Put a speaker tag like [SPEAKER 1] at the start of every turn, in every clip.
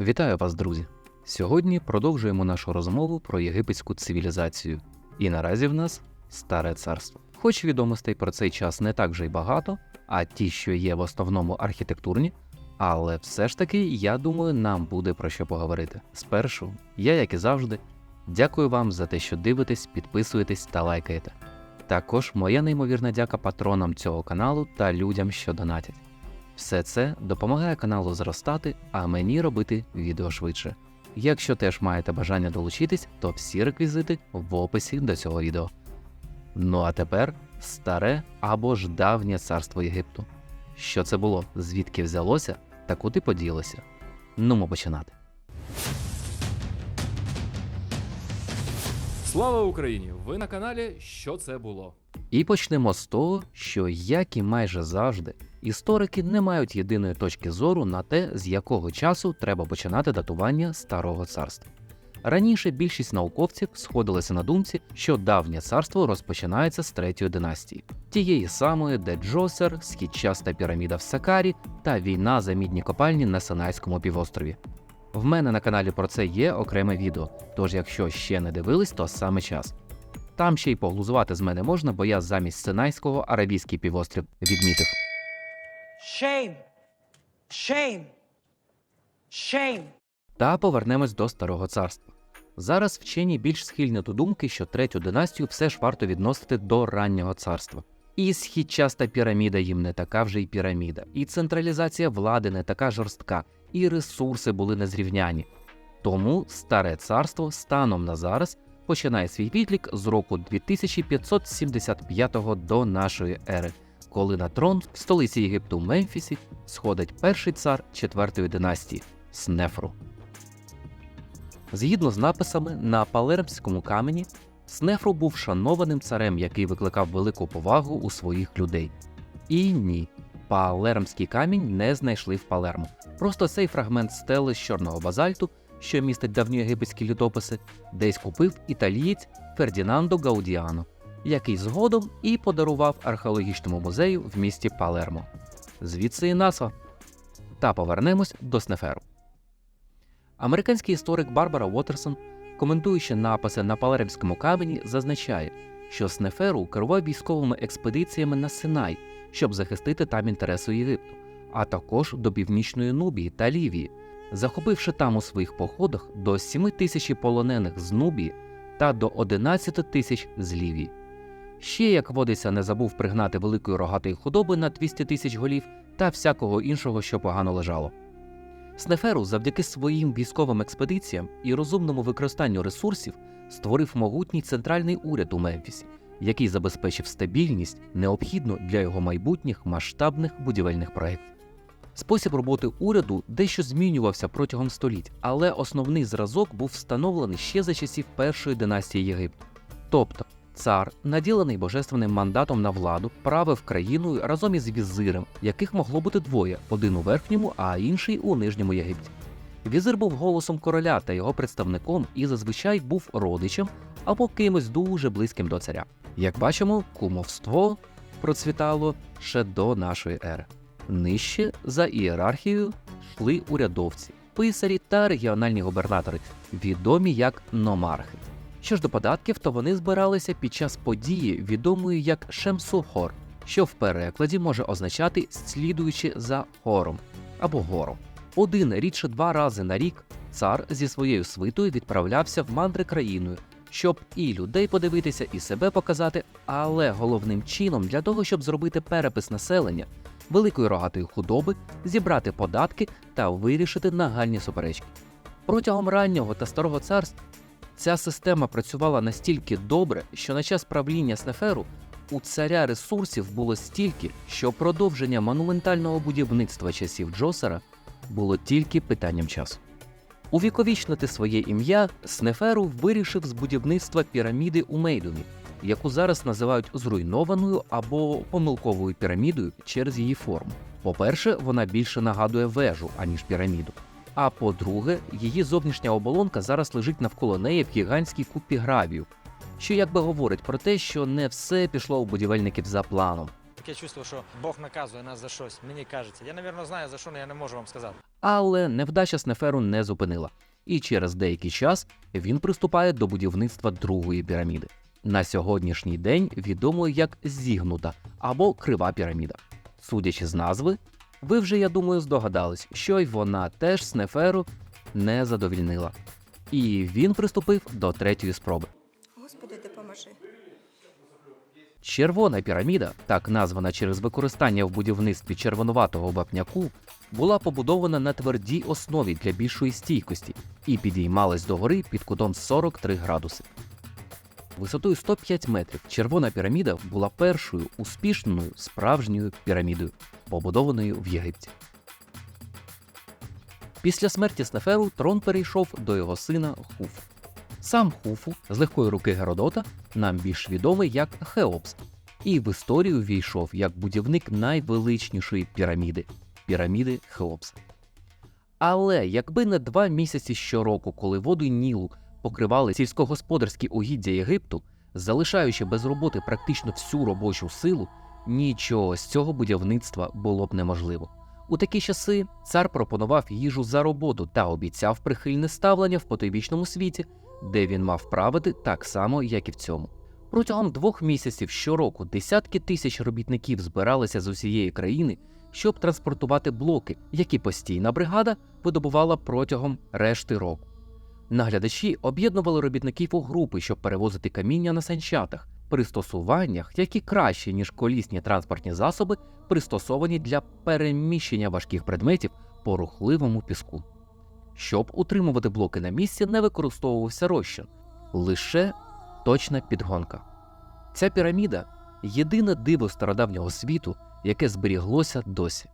[SPEAKER 1] Вітаю вас, друзі! Сьогодні продовжуємо нашу розмову про єгипетську цивілізацію. І наразі в нас старе царство. Хоч відомостей про цей час не так вже й багато, а ті, що є в основному архітектурні, але все ж таки, я думаю, нам буде про що поговорити. Спершу, я, як і завжди, дякую вам за те, що дивитесь, підписуєтесь та лайкаєте. Також моя неймовірна дяка патронам цього каналу та людям, що донатять. Все це допомагає каналу зростати, а мені робити відео швидше. Якщо теж маєте бажання долучитись, то всі реквізити в описі до цього відео. Ну а тепер старе або ж давнє царство Єгипту. Що це було, звідки взялося та куди поділося? Нумо починати.
[SPEAKER 2] Слава Україні! Ви на каналі Що це було?
[SPEAKER 1] І почнемо з того, що, як і майже завжди, історики не мають єдиної точки зору на те, з якого часу треба починати датування старого царства. Раніше більшість науковців сходилися на думці, що давнє царство розпочинається з третьої династії, тієї самої, де Джосер, східчаста піраміда в Сакарі та війна за мідні копальні на Синайському півострові. В мене на каналі про це є окреме відео, тож якщо ще не дивились, то саме час. Там ще й поглузувати з мене можна, бо я замість Синайського Аравійський півострів відмітив.
[SPEAKER 3] Shame. Shame. Shame.
[SPEAKER 1] Та повернемось до старого царства. Зараз вчені більш схильні до думки, що третю династію все ж варто відносити до раннього царства. І східчаста піраміда їм не така вже й піраміда, і централізація влади не така жорстка, і ресурси були незрівняні. Тому старе царство станом на зараз починає свій відлік з року 2575 до нашої ери, коли на трон в столиці Єгипту Мемфісі сходить перший цар четвертої династії Снефру. Згідно з написами на палермському камені, Снефру був шанованим царем, який викликав велику повагу у своїх людей. І ні, палермський камінь не знайшли в Палермо. Просто цей фрагмент стели з чорного базальту, що містить давньоєгипетські літописи, десь купив італієць Фердінандо Гаудіано, який згодом і подарував археологічному музею в місті Палермо. Звідси і назва. Та повернемось до Снеферу. Американський історик Барбара Уотерсон, коментуючи написи на Палеремському камені, зазначає, що Снеферу керував військовими експедиціями на Синай, щоб захистити там інтереси Єгипту, а також до північної Нубії та Лівії, захопивши там у своїх походах до 7 тисяч полонених з Нубії та до 11 тисяч з Лівії. Ще, як водиться, не забув пригнати великої рогатої худоби на 200 тисяч голів та всякого іншого, що погано лежало. Снеферу завдяки своїм військовим експедиціям і розумному використанню ресурсів створив могутній центральний уряд у Мемфісі, який забезпечив стабільність, необхідну для його майбутніх масштабних будівельних проєктів. Спосіб роботи уряду дещо змінювався протягом століть, але основний зразок був встановлений ще за часів першої династії Єгипту. Тобто цар, наділений божественним мандатом на владу, правив країною разом із візирем, яких могло бути двоє: один у верхньому, а інший у нижньому Єгипті. Візир був голосом короля та його представником і зазвичай був родичем або кимось дуже близьким до царя. Як бачимо, кумовство процвітало ще до нашої ери. Нижче за ієрархією йшли урядовці, писарі та регіональні губернатори, відомі як номархи. Що ж до податків, то вони збиралися під час події, відомої як Шемсухор, що в перекладі може означати слідуючи за хором або гором. Один рідше два рази на рік цар зі своєю свитою відправлявся в мандри країною, щоб і людей подивитися, і себе показати, але головним чином для того, щоб зробити перепис населення, великої рогатої худоби, зібрати податки та вирішити нагальні суперечки. Протягом раннього та старого царств Ця система працювала настільки добре, що на час правління Снеферу у царя ресурсів було стільки, що продовження монументального будівництва часів Джосера було тільки питанням часу. Увіковічнити своє ім'я Снеферу вирішив з будівництва піраміди у Мейдумі, яку зараз називають зруйнованою або помилковою пірамідою через її форму. По-перше, вона більше нагадує вежу, аніж піраміду. А по-друге, її зовнішня оболонка зараз лежить навколо неї в гігантській купі гравію, що якби говорить про те, що не все пішло у будівельників за планом.
[SPEAKER 4] Таке чувство, що Бог наказує нас за щось. Мені кажеться. Я, напевно, знаю за що, але я не можу вам сказати.
[SPEAKER 1] Але невдача Снеферу не зупинила, і через деякий час він приступає до будівництва другої піраміди. На сьогоднішній день відомою як зігнута або крива піраміда. Судячи з назви, ви вже, я думаю, здогадались, що й вона теж Снеферу не задовільнила. І він приступив до третьої спроби.
[SPEAKER 4] Господи, допоможи.
[SPEAKER 1] Червона піраміда, так названа через використання в будівництві червонуватого вапняку, була побудована на твердій основі для більшої стійкості і підіймалась догори під кутом 43 градуси. Висотою 105 метрів червона піраміда була першою успішною справжньою пірамідою, побудованою в Єгипті. Після смерті Снеферу трон перейшов до його сина Хуфу. Сам Хуфу з легкої руки Геродота нам більш відомий як Хеопс, і в історію війшов як будівник найвеличнішої піраміди піраміди Хеопса. Але якби не два місяці щороку, коли води Нілу покривали сільськогосподарські угіддя Єгипту, залишаючи без роботи практично всю робочу силу, нічого з цього будівництва було б неможливо. У такі часи цар пропонував їжу за роботу та обіцяв прихильне ставлення в потойбічному світі, де він мав правити так само, як і в цьому. Протягом двох місяців щороку десятки тисяч робітників збиралися з усієї країни, щоб транспортувати блоки, які постійна бригада видобувала протягом решти року. Наглядачі об'єднували робітників у групи, щоб перевозити каміння на санчатах, пристосуваннях, які краще, ніж колісні транспортні засоби, пристосовані для переміщення важких предметів по рухливому піску. Щоб утримувати блоки на місці, не використовувався розчин, лише точна підгонка. Ця піраміда єдине диво стародавнього світу, яке зберіглося досі.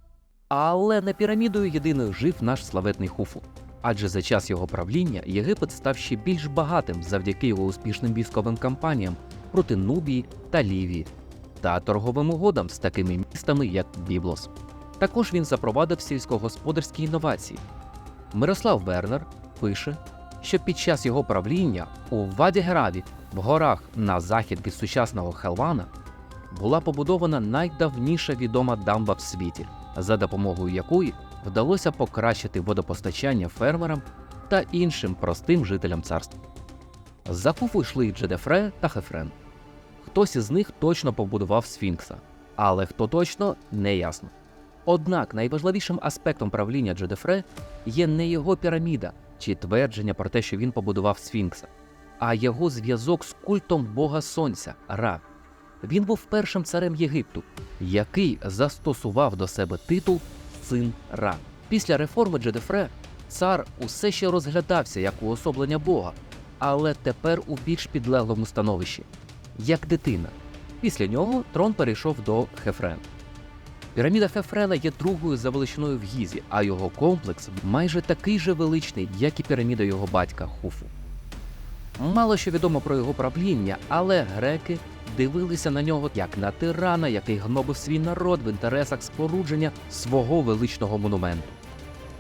[SPEAKER 1] Але не пірамідою єдиною жив наш славетний Хуфу. Адже за час його правління Єгипет став ще більш багатим завдяки його успішним військовим кампаніям проти Нубії та Лівії та торговим угодам з такими містами, як Біблос. Також він запровадив сільськогосподарські інновації. Мирослав Вернер пише, що під час його правління у Ваді Гераві в горах на захід від сучасного Хелвана була побудована найдавніша відома дамба в світі, за допомогою якої вдалося покращити водопостачання фермерам та іншим простим жителям царства. За Хуфу йшли Джедефре та Хефрен. Хтось із них точно побудував Сфінкса, але хто точно не ясно. Однак найважливішим аспектом правління Джедефре є не його піраміда чи твердження про те, що він побудував Сфінкса, а його зв'язок з культом Бога Сонця Ра. Він був першим царем Єгипту, який застосував до себе титул син Ра. Після реформи Джедефре цар усе ще розглядався як уособлення Бога, але тепер у більш підлеглому становищі, як дитина. Після нього трон перейшов до Хефрена. Піраміда Хефрена є другою за величиною в Гізі, а його комплекс майже такий же величний, як і піраміда його батька Хуфу. Мало що відомо про його правління, але греки дивилися на нього як на тирана, який гнобив свій народ в інтересах спорудження свого величного монументу.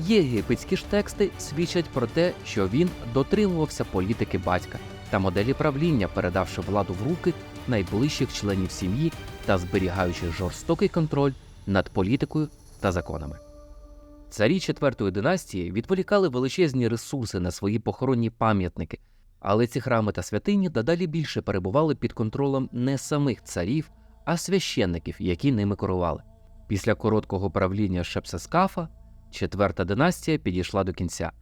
[SPEAKER 1] Єгипетські ж тексти свідчать про те, що він дотримувався політики батька та моделі правління, передавши владу в руки найближчих членів сім'ї та зберігаючи жорстокий контроль над політикою та законами. Царі четвертої династії відволікали величезні ресурси на свої похоронні пам'ятники, але ці храми та святині дедалі більше перебували під контролем не самих царів, а священників, які ними керували. Після короткого правління Шепсескафа четверта династія підійшла до кінця,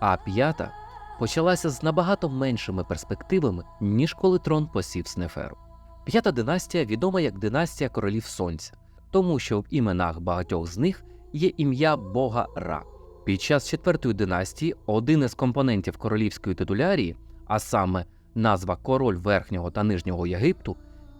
[SPEAKER 1] а п'ята почалася з набагато меншими перспективами, ніж коли трон посів Снеферу. П'ята династія відома як династія королів сонця, тому що в іменах багатьох з них є ім'я бога Ра. Під час четвертої династії один із компонентів королівської титулярії, а саме назва король Верхнього та Нижнього Єгипту,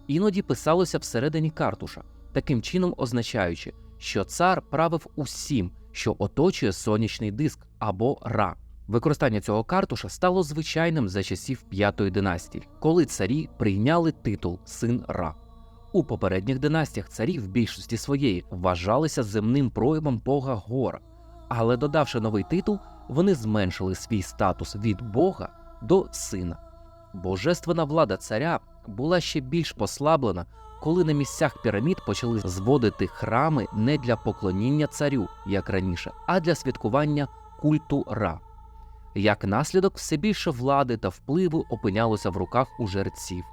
[SPEAKER 1] іноді писалося всередині картуша, таким чином означаючи, що цар правив усім, що оточує сонячний диск або Ра. Використання цього картуша стало звичайним за часів п'ятої династії, коли царі прийняли титул син Ра. У попередніх династіях царі в більшості своєї вважалися земним проявом бога Гора, але додавши новий титул, вони зменшили свій статус від бога до сина. Божественна влада царя була ще більш послаблена, коли на місцях пірамід почали зводити храми не для поклоніння царю, як раніше, а для святкування культу Ра. Як наслідок, все більше влади та впливу опинялося в руках у жерців.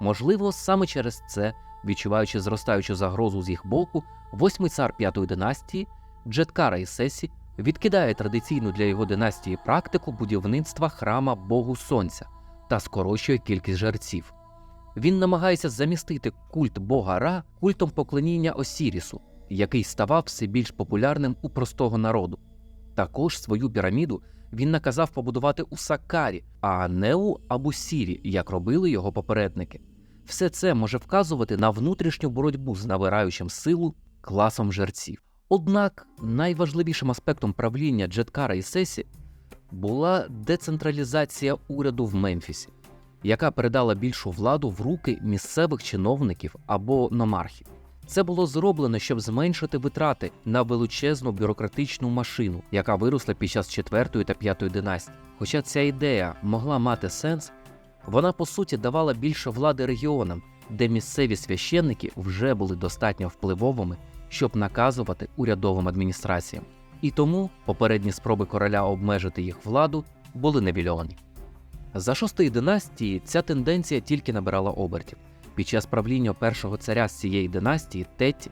[SPEAKER 1] Можливо, саме через це, відчуваючи зростаючу загрозу з їх боку, восьмий цар п'ятої династії Джеткара і Сесі відкидає традиційну для його династії практику будівництва храма Богу Сонця та скорочує кількість жерців. Він намагається замістити культ Бога Ра культом поклоніння Осірісу, який ставав все більш популярним у простого народу. Також свою піраміду він наказав побудувати у Сакарі, а не у Абусірі, як робили його попередники. Все це може вказувати на внутрішню боротьбу з набираючим силу класом жерців. Однак найважливішим аспектом правління Джеткара і Сесі була децентралізація уряду в Мемфісі, яка передала більшу владу в руки місцевих чиновників або номархів. Це було зроблено, щоб зменшити витрати на величезну бюрократичну машину, яка виросла під час четвертої та п'ятої династій. Хоча ця ідея могла мати сенс, вона по суті давала більше влади регіонам, де місцеві священники вже були достатньо впливовими, щоб наказувати урядовим адміністраціям. І тому попередні спроби короля обмежити їх владу були невільовані. За шостої династії ця тенденція тільки набирала обертів. Під час правління першого царя з цієї династії Тетті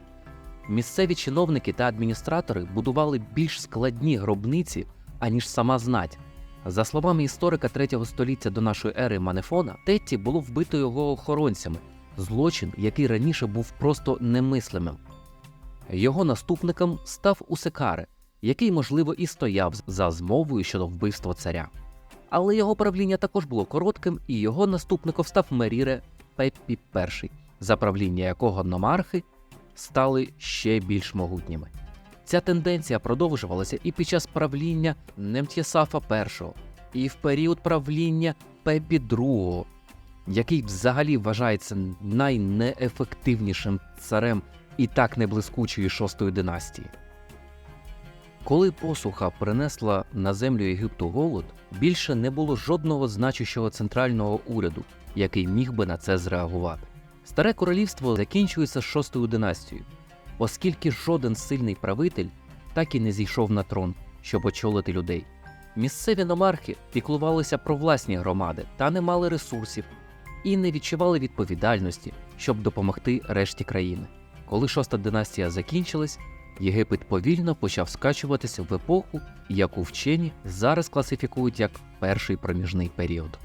[SPEAKER 1] місцеві чиновники та адміністратори будували більш складні гробниці, аніж сама знать. За словами історика 3 століття до нашої ери Манефона, Тетті було вбито його охоронцями, злочин, який раніше був просто немислимим. Його наступником став Усекаре, який, можливо, і стояв за змовою щодо вбивства царя. Але його правління також було коротким, і його наступником став Меріре Пеппі І, за правління якого номархи стали ще більш могутніми. Ця тенденція продовжувалася і під час правління Немтєсафа І, і в період правління Пепі II, який взагалі вважається найнеефективнішим царем і так неблискучої шостої династії. Коли посуха принесла на землю Єгипту голод, більше не було жодного значущого центрального уряду, який міг би на це зреагувати. Старе королівство закінчується шостою династією, оскільки жоден сильний правитель так і не зійшов на трон, щоб очолити людей. Місцеві номархи піклувалися про власні громади та не мали ресурсів і не відчували відповідальності, щоб допомогти решті країни. Коли шоста династія закінчилась, Єгипет повільно почав скачуватися в епоху, яку вчені зараз класифікують як перший проміжний період.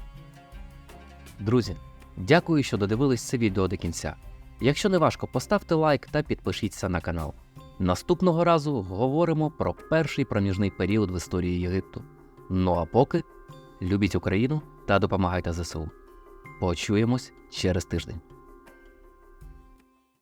[SPEAKER 1] Друзі, дякую, що додивились це відео до кінця. Якщо не важко, поставте лайк та підпишіться на канал. Наступного разу говоримо про перший проміжний період в історії Єгипту. Ну а поки любіть Україну та допомагайте ЗСУ. Почуємось через тиждень.